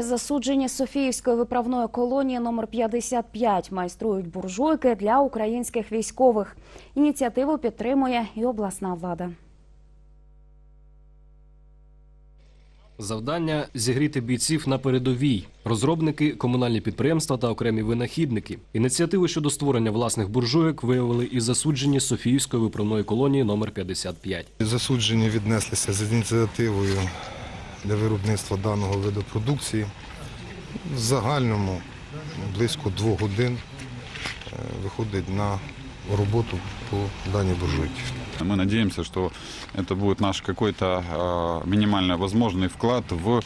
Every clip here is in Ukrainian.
Засуджені з Софіївської виправної колонії номер 55 майструють буржуйки для українських військових. Ініціативу підтримує і обласна влада. Завдання зігріти бійців на передовій, розробники, комунальні підприємства та окремі винахідники. Ініціативу щодо створення власних буржуйок виявили і засуджені з Софіївської виправної колонії номер 55. Засуджені віднеслися з ініціативою для виробництва даного виду продукції. В загальному близько двох годин е, виходить на роботу по даній буржуйці. Мы надеемся, что это будет наш какой-то э, минимально возможный вклад в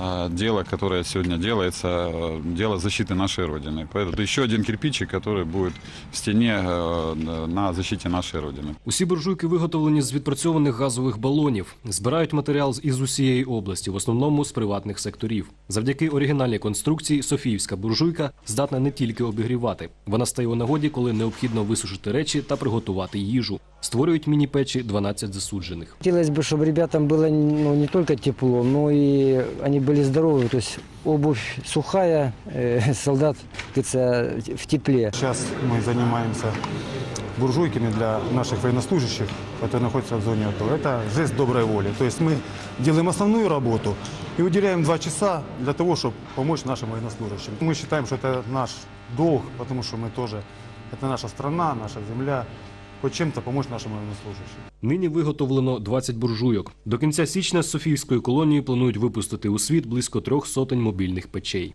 э, дело, которое сегодня делается, э, дело защиты нашей Родины. Поэтому это еще один кирпичик, который будет в стене э, на защите нашей Родины. Усі буржуйки виготовлені з відпрацьованих газових балонів. Збирають матеріал з- із усієї області, в основному з приватних секторів. Завдяки оригінальній конструкції Софіївська буржуйка здатна не тільки обігрівати. Вона стає у нагоді, коли необхідно висушити речі та приготувати їжу. Створюють міні-печі 12 засуджених. Хотелось бы, чтобы ребятам было ну, не только тепло, но и они были здоровы. То есть обувь сухая, э, солдат как говорится, в тепле. Сейчас мы занимаемся буржуйками для наших военнослужащих, которые находятся в зоне АТО. Это жест доброй воли. То есть мы делаем основную работу и уделяем два часа для того, чтобы помочь нашим военнослужащим. Мы считаем, что это наш долг, потому что мы тоже, это наша страна, наша земля, Хоч чим допоможе нашим военнослужащим. Нині виготовлено 20 буржуйок. До кінця січня з Софійської колонії планують випустити у світ близько трьох сотень мобільних печей.